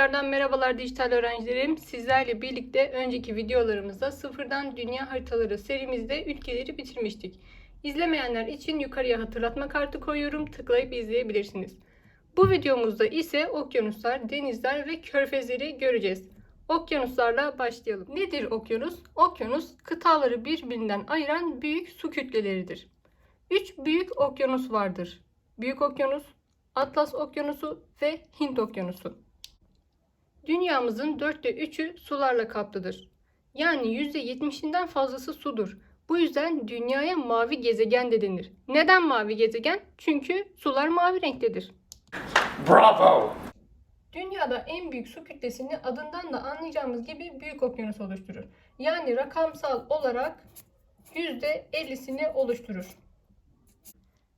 Tekrardan merhabalar dijital öğrencilerim. Sizlerle birlikte önceki videolarımızda sıfırdan dünya haritaları serimizde ülkeleri bitirmiştik. İzlemeyenler için yukarıya hatırlatma kartı koyuyorum. Tıklayıp izleyebilirsiniz. Bu videomuzda ise okyanuslar, denizler ve körfezleri göreceğiz. Okyanuslarla başlayalım. Nedir okyanus? Okyanus kıtaları birbirinden ayıran büyük su kütleleridir. Üç büyük okyanus vardır. Büyük okyanus, Atlas Okyanusu ve Hint Okyanusu. Dünyamızın dörtte üçü sularla kaplıdır. Yani %70'inden fazlası sudur. Bu yüzden dünyaya mavi gezegen de denir. Neden mavi gezegen? Çünkü sular mavi renktedir. Bravo! Dünyada en büyük su kütlesini adından da anlayacağımız gibi büyük okyanus oluşturur. Yani rakamsal olarak %50'sini oluşturur.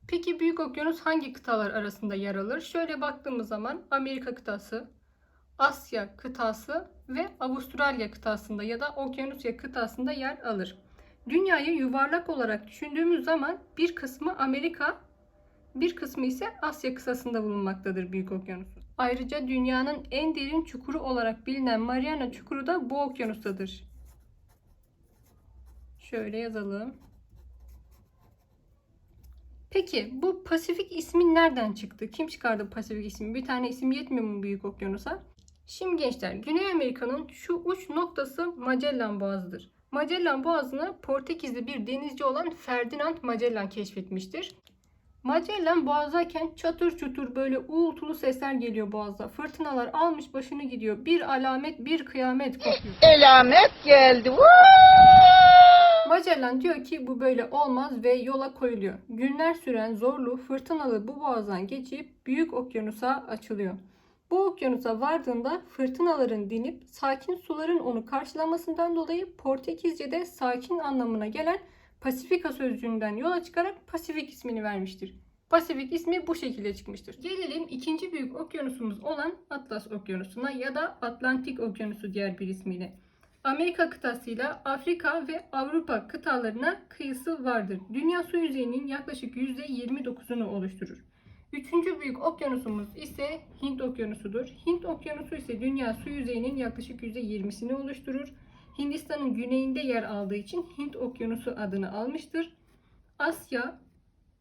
Peki büyük okyanus hangi kıtalar arasında yer alır? Şöyle baktığımız zaman Amerika kıtası, Asya kıtası ve Avustralya kıtasında ya da Okyanusya kıtasında yer alır. Dünyayı yuvarlak olarak düşündüğümüz zaman bir kısmı Amerika, bir kısmı ise Asya kıtasında bulunmaktadır Büyük Okyanusun. Ayrıca dünyanın en derin çukuru olarak bilinen Mariana Çukuru da bu okyanustadır. Şöyle yazalım. Peki bu Pasifik ismi nereden çıktı? Kim çıkardı Pasifik ismi? Bir tane isim yetmiyor mu Büyük Okyanus'a? Şimdi gençler Güney Amerika'nın şu uç noktası Magellan Boğazı'dır. Magellan Boğazı'nı Portekizli bir denizci olan Ferdinand Magellan keşfetmiştir. Magellan boğazdayken çatır çutur böyle uğultulu sesler geliyor boğazda. Fırtınalar almış başını gidiyor. Bir alamet bir kıyamet kopuyor. Elamet geldi. Magellan diyor ki bu böyle olmaz ve yola koyuluyor. Günler süren zorlu fırtınalı bu boğazdan geçip büyük okyanusa açılıyor. Bu okyanusa vardığında fırtınaların dinip sakin suların onu karşılamasından dolayı Portekizce'de sakin anlamına gelen Pasifika sözcüğünden yola çıkarak Pasifik ismini vermiştir. Pasifik ismi bu şekilde çıkmıştır. Gelelim ikinci büyük okyanusumuz olan Atlas Okyanusu'na ya da Atlantik Okyanusu diğer bir ismiyle. Amerika kıtasıyla Afrika ve Avrupa kıtalarına kıyısı vardır. Dünya su yüzeyinin yaklaşık %29'unu oluşturur. Üçüncü büyük okyanusumuz ise Hint Okyanusu'dur. Hint Okyanusu ise dünya su yüzeyinin yaklaşık %20'sini oluşturur. Hindistan'ın güneyinde yer aldığı için Hint Okyanusu adını almıştır. Asya,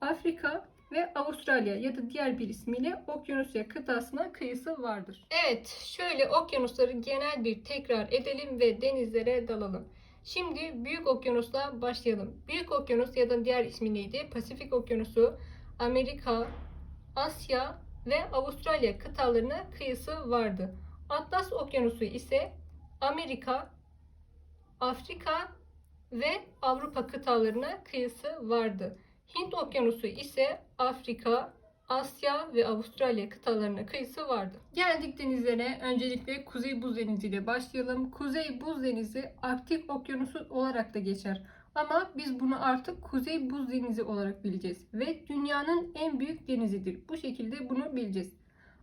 Afrika ve Avustralya ya da diğer bir ismiyle Okyanusya kıtasına kıyısı vardır. Evet, şöyle okyanusları genel bir tekrar edelim ve denizlere dalalım. Şimdi Büyük Okyanus'la başlayalım. Büyük Okyanus ya da diğer ismi neydi? Pasifik Okyanusu, Amerika, Asya ve Avustralya kıtalarına kıyısı vardı. Atlas Okyanusu ise Amerika, Afrika ve Avrupa kıtalarına kıyısı vardı. Hint Okyanusu ise Afrika, Asya ve Avustralya kıtalarına kıyısı vardı. Geldik denizlere. Öncelikle Kuzey Buz Denizi ile başlayalım. Kuzey Buz Denizi Arktik Okyanusu olarak da geçer. Ama biz bunu artık Kuzey Buz Denizi olarak bileceğiz. Ve dünyanın en büyük denizidir. Bu şekilde bunu bileceğiz.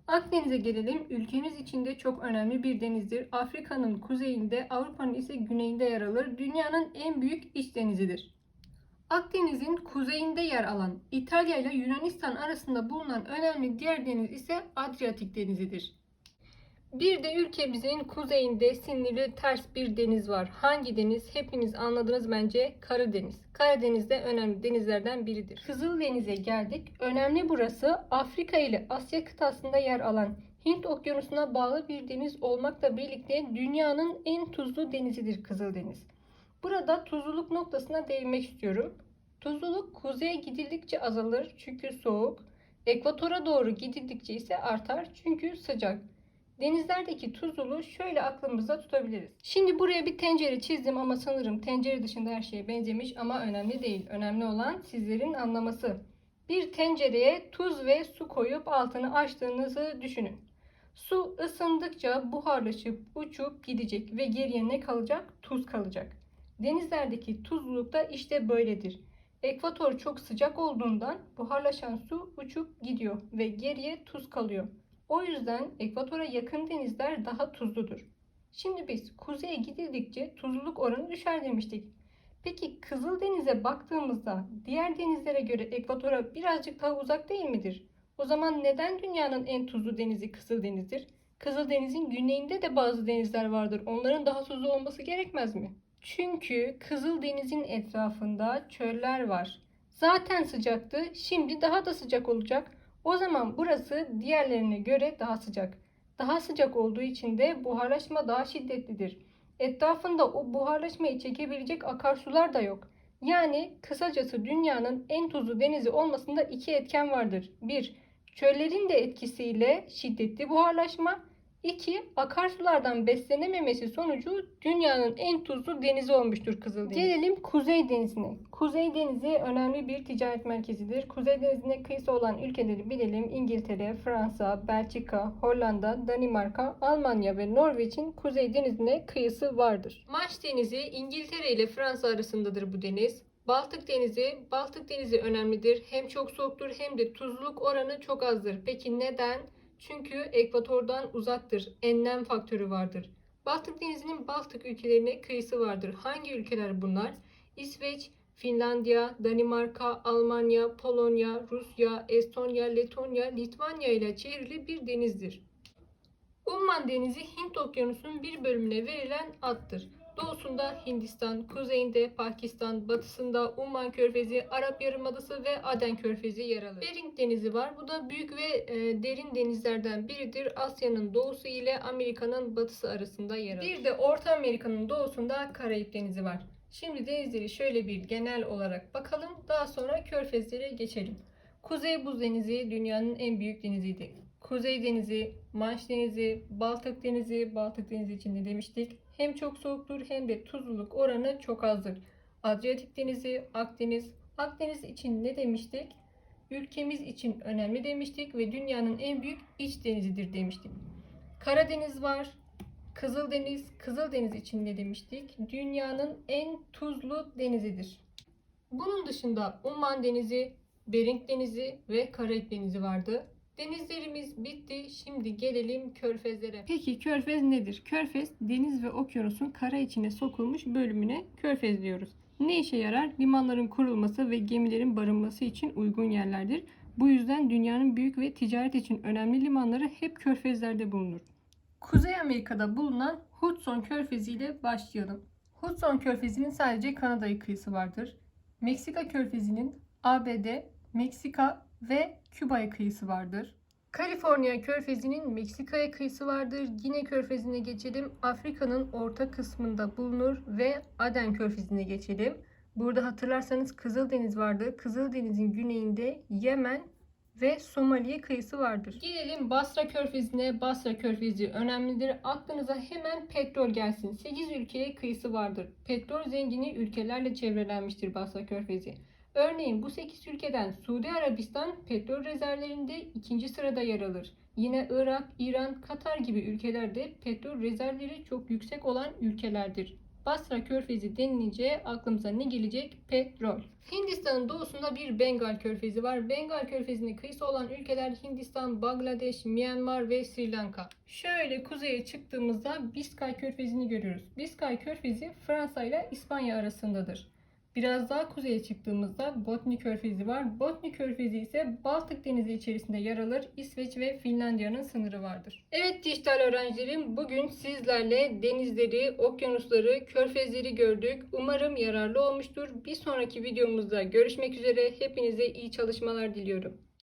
Akdeniz'e gelelim. Ülkemiz içinde çok önemli bir denizdir. Afrika'nın kuzeyinde, Avrupa'nın ise güneyinde yer alır. Dünyanın en büyük iç denizidir. Akdeniz'in kuzeyinde yer alan İtalya ile Yunanistan arasında bulunan önemli diğer deniz ise Adriyatik Denizi'dir. Bir de ülkemizin kuzeyinde sinirli ters bir deniz var. Hangi deniz? Hepiniz anladınız bence. Karadeniz. Karadeniz de önemli denizlerden biridir. Kızıldeniz'e geldik. Önemli burası Afrika ile Asya kıtasında yer alan Hint Okyanusu'na bağlı bir deniz olmakla birlikte dünyanın en tuzlu denizidir Kızıldeniz. Burada tuzluluk noktasına değinmek istiyorum. Tuzluluk kuzeye gidildikçe azalır çünkü soğuk. Ekvatora doğru gidildikçe ise artar çünkü sıcak. Denizlerdeki tuzluluğu şöyle aklımızda tutabiliriz. Şimdi buraya bir tencere çizdim ama sanırım tencere dışında her şeye benzemiş ama önemli değil. Önemli olan sizlerin anlaması. Bir tencereye tuz ve su koyup altını açtığınızı düşünün. Su ısındıkça buharlaşıp uçup gidecek ve geriye ne kalacak? Tuz kalacak. Denizlerdeki tuzluluk da işte böyledir. Ekvator çok sıcak olduğundan buharlaşan su uçup gidiyor ve geriye tuz kalıyor. O yüzden ekvatora yakın denizler daha tuzludur. Şimdi biz kuzeye gidildikçe tuzluluk oranı düşer demiştik. Peki Kızıldeniz'e baktığımızda diğer denizlere göre ekvatora birazcık daha uzak değil midir? O zaman neden dünyanın en tuzlu denizi Kızıldeniz'dir? Kızıldeniz'in güneyinde de bazı denizler vardır. Onların daha tuzlu olması gerekmez mi? Çünkü Kızıldeniz'in etrafında çöller var. Zaten sıcaktı, şimdi daha da sıcak olacak. O zaman burası diğerlerine göre daha sıcak. Daha sıcak olduğu için de buharlaşma daha şiddetlidir. Etrafında o buharlaşmayı çekebilecek akarsular da yok. Yani kısacası dünyanın en tuzlu denizi olmasında iki etken vardır. 1. Çöllerin de etkisiyle şiddetli buharlaşma. 2. Akarsulardan beslenememesi sonucu dünyanın en tuzlu denizi olmuştur Kızıldeniz. Gelelim Kuzey Denizi'ne. Kuzey Denizi önemli bir ticaret merkezidir. Kuzey Denizi'ne kıyısı olan ülkeleri bilelim. İngiltere, Fransa, Belçika, Hollanda, Danimarka, Almanya ve Norveç'in Kuzey Denizi'ne kıyısı vardır. Manş Denizi İngiltere ile Fransa arasındadır bu deniz. Baltık Denizi, Baltık Denizi önemlidir. Hem çok soğuktur hem de tuzluluk oranı çok azdır. Peki neden? Çünkü ekvatordan uzaktır. Enlem faktörü vardır. Baltık Denizi'nin Baltık ülkelerine kıyısı vardır. Hangi ülkeler bunlar? İsveç, Finlandiya, Danimarka, Almanya, Polonya, Rusya, Estonya, Letonya, Litvanya ile çevrili bir denizdir. Umman Denizi Hint Okyanusu'nun bir bölümüne verilen addır. Doğusunda Hindistan, kuzeyinde Pakistan, batısında Umman Körfezi, Arap Yarımadası ve Aden Körfezi yer alır. Bering Denizi var. Bu da büyük ve e, derin denizlerden biridir. Asya'nın doğusu ile Amerika'nın batısı arasında yer alır. Bir de Orta Amerika'nın doğusunda Karayip Denizi var. Şimdi denizleri şöyle bir genel olarak bakalım. Daha sonra körfezlere geçelim. Kuzey Buz Denizi dünyanın en büyük deniziydi. Kuzey Denizi, Manş Denizi, Baltık Denizi, Baltık Denizi için de demiştik. Hem çok soğuktur hem de tuzluluk oranı çok azdır. Adriyatik Denizi, Akdeniz. Akdeniz için ne demiştik? Ülkemiz için önemli demiştik ve dünyanın en büyük iç denizidir demiştik. Karadeniz var. Kızıldeniz, Kızıldeniz için ne demiştik? Dünyanın en tuzlu denizidir. Bunun dışında Umman Denizi, Bering Denizi ve Karayip Denizi vardı. Denizlerimiz bitti. Şimdi gelelim körfezlere. Peki körfez nedir? Körfez deniz ve okyanusun kara içine sokulmuş bölümüne körfez diyoruz. Ne işe yarar? Limanların kurulması ve gemilerin barınması için uygun yerlerdir. Bu yüzden dünyanın büyük ve ticaret için önemli limanları hep körfezlerde bulunur. Kuzey Amerika'da bulunan Hudson Körfezi ile başlayalım. Hudson Körfezi'nin sadece Kanada'ya kıyısı vardır. Meksika Körfezi'nin ABD, Meksika ve Küba'ya kıyısı vardır. Kaliforniya Körfezi'nin Meksika'ya kıyısı vardır. Gine Körfezi'ne geçelim. Afrika'nın orta kısmında bulunur ve Aden Körfezi'ne geçelim. Burada hatırlarsanız Kızıldeniz vardı. Kızıldeniz'in güneyinde Yemen ve Somali'ye kıyısı vardır. Gelelim Basra Körfezi'ne. Basra Körfezi önemlidir. Aklınıza hemen petrol gelsin. 8 ülkeye kıyısı vardır. Petrol zengini ülkelerle çevrelenmiştir Basra Körfezi. Örneğin bu 8 ülkeden Suudi Arabistan petrol rezervlerinde ikinci sırada yer alır. Yine Irak, İran, Katar gibi ülkelerde petrol rezervleri çok yüksek olan ülkelerdir. Basra Körfezi denilince aklımıza ne gelecek? Petrol. Hindistan'ın doğusunda bir Bengal Körfezi var. Bengal Körfezi'ne kıyısı olan ülkeler Hindistan, Bangladeş, Myanmar ve Sri Lanka. Şöyle kuzeye çıktığımızda Biskay Körfezi'ni görüyoruz. Biskay Körfezi Fransa ile İspanya arasındadır. Biraz daha kuzeye çıktığımızda Botni Körfezi var. Botni Körfezi ise Baltık Denizi içerisinde yer alır. İsveç ve Finlandiya'nın sınırı vardır. Evet dijital öğrencilerim bugün sizlerle denizleri, okyanusları, körfezleri gördük. Umarım yararlı olmuştur. Bir sonraki videomuzda görüşmek üzere. Hepinize iyi çalışmalar diliyorum.